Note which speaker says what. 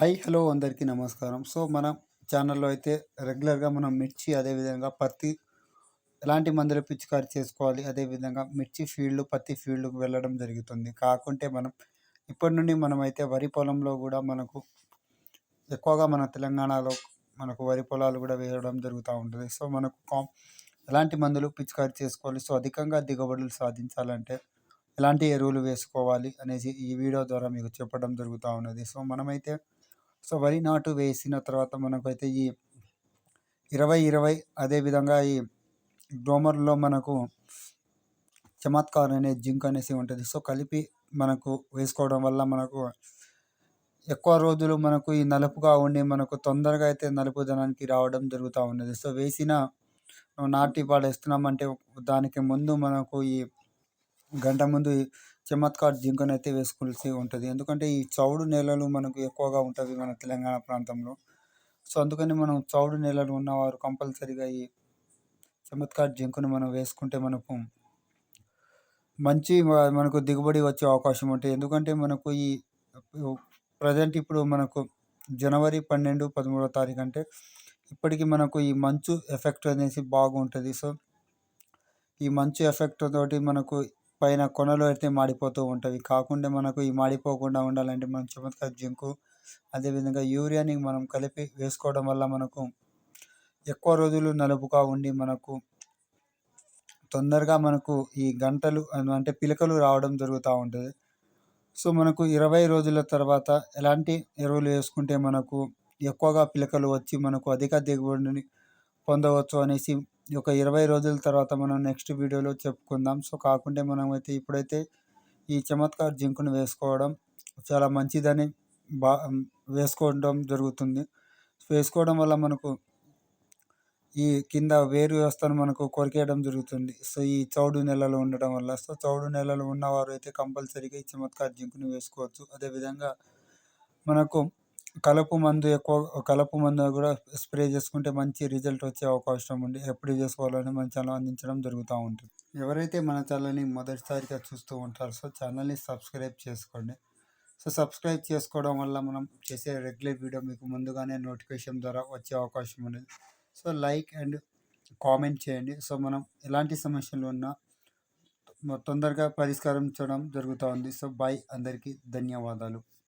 Speaker 1: Hi hello అందరికీ నమస్కారం. So మన ఛానల్లో అయితే రెగ్యులర్గా మనం మిర్చి అదేవిధంగా పత్తి ఎలాంటి మందులు పిచికారి చేసుకోవాలి అదేవిధంగా మిర్చి ఫీల్డ్ పత్తి ఫీల్డ్కు వెళ్ళడం జరుగుతుంది. కాకుంటే మనం ఇప్పటి నుండి మనమైతే వరి పొలంలో కూడా మనకు ఎక్కువగా మన తెలంగాణలో మనకు వరి పొలాలు కూడా వేయడం జరుగుతూ ఉంటుంది. సో మనకు కాం- ఎలాంటి మందులు పిచికారి చేసుకోవాలి సో అధికంగా దిగుబడులు సాధించాలంటే ఎలాంటి ఎరువులు వేసుకోవాలి అనేసి ఈ వీడియో ద్వారా మీకు చెప్పడం జరుగుతూ ఉన్నది. సో మనమైతే సో వరి నాటు వేసిన తర్వాత మనకైతే ఈ ఇరవై ఇరవై అదేవిధంగా ఈ డోమర్లో మనకు చమత్కార్ అనే జింక్ అనేసి ఉంటుంది. సో కలిపి మనకు వేసుకోవడం వల్ల మనకు ఎక్కువ రోజులు మనకు ఈ నలుపుగా ఉండి మనకు తొందరగా అయితే నలుపుదనానికి రావడం జరుగుతూ ఉన్నది. సో వేసిన నాటి పాడేస్తున్నామంటే దానికి ముందు మనకు ఈ గంట ముందు ఈ జింకను అయితే వేసుకోవాల్సి ఉంటుంది. ఎందుకంటే ఈ చౌడు నేలలు మనకు ఎక్కువగా ఉంటుంది మన తెలంగాణ ప్రాంతంలో. సో అందుకని మనం చౌడు నేలలు ఉన్నవారు కంపల్సరీగా ఈ చెమత్కార్ జింకును మనం వేసుకుంటే మనకు మంచి మనకు దిగుబడి వచ్చే అవకాశం ఉంటుంది. ఎందుకంటే మనకు ఈ ప్రజెంట్ ఇప్పుడు మనకు జనవరి పన్నెండు పదమూడవ తారీఖు అంటే ఇప్పటికి మనకు ఈ మంచు ఎఫెక్ట్ అనేసి బాగుంటుంది. సో ఈ మంచు ఎఫెక్ట్ తోటి మనకు పైన కొనలు అయితే మాడిపోతూ ఉంటుంది. కాకుండా మనకు ఈ మాడిపోకుండా ఉండాలంటే మనం చమత్కార్ జింకు అదేవిధంగా యూరియాని మనం కలిపి వేసుకోవడం వల్ల మనకు ఎక్కువ రోజులు నలుపుగా ఉండి మనకు తొందరగా మనకు ఈ గంటలు అంటే పిలకలు రావడం జరుగుతూ ఉంటుంది. సో మనకు ఇరవై రోజుల తర్వాత ఎలాంటి ఎరువులు వేసుకుంటే మనకు ఎక్కువగా పిలకలు వచ్చి మనకు అధిక దిగుబడిని పొందవచ్చు అనేసి ఒక ఇరవై రోజుల తర్వాత మనం నెక్స్ట్ వీడియోలో చెప్పుకుందాం. సో కాకుంటే మనమైతే ఇప్పుడైతే ఈ చమత్కార్ జింకును వేసుకోవడం చాలా మంచిదని బా వేసుకోవడం జరుగుతుంది. వేసుకోవడం వల్ల మనకు ఈ కింద వేరు వ్యవస్థను మనకు కొరికేయడం జరుగుతుంది. సో ఈ చౌడు నెలలో ఉండడం వల్ల. సో చౌడు నెలలో ఉన్నవారు అయితే కంపల్సరీగా ఈ చమత్కార్ జింకును వేసుకోవచ్చు. అదేవిధంగా మనకు కలుపు మందు ఎక్కువ కలుపు మందు కూడా స్ప్రే చేసుకుంటే మంచి రిజల్ట్ వచ్చే అవకాశం ఉంది ఎప్పుడు చేసుకోవాలని మన ఛానల్ అందించడం జరుగుతూ ఉంటుంది. ఎవరైతే మన ఛానల్ని మొదటిసారిగా చూస్తూ ఉంటారో సో ఛానల్ని సబ్స్క్రైబ్ చేసుకోండి. సో సబ్స్క్రైబ్ చేసుకోవడం వల్ల మనం చేసే రెగ్యులర్ వీడియో మీకు ముందుగానే నోటిఫికేషన్ ద్వారా వచ్చే అవకాశం ఉంది. సో లైక్ అండ్ కామెంట్ చేయండి. సో మనం ఎలాంటి సమస్యలు ఉన్నా తొందరగా పరిష్కరించడం జరుగుతూ ఉంది. సో బాయ్ అందరికీ ధన్యవాదాలు.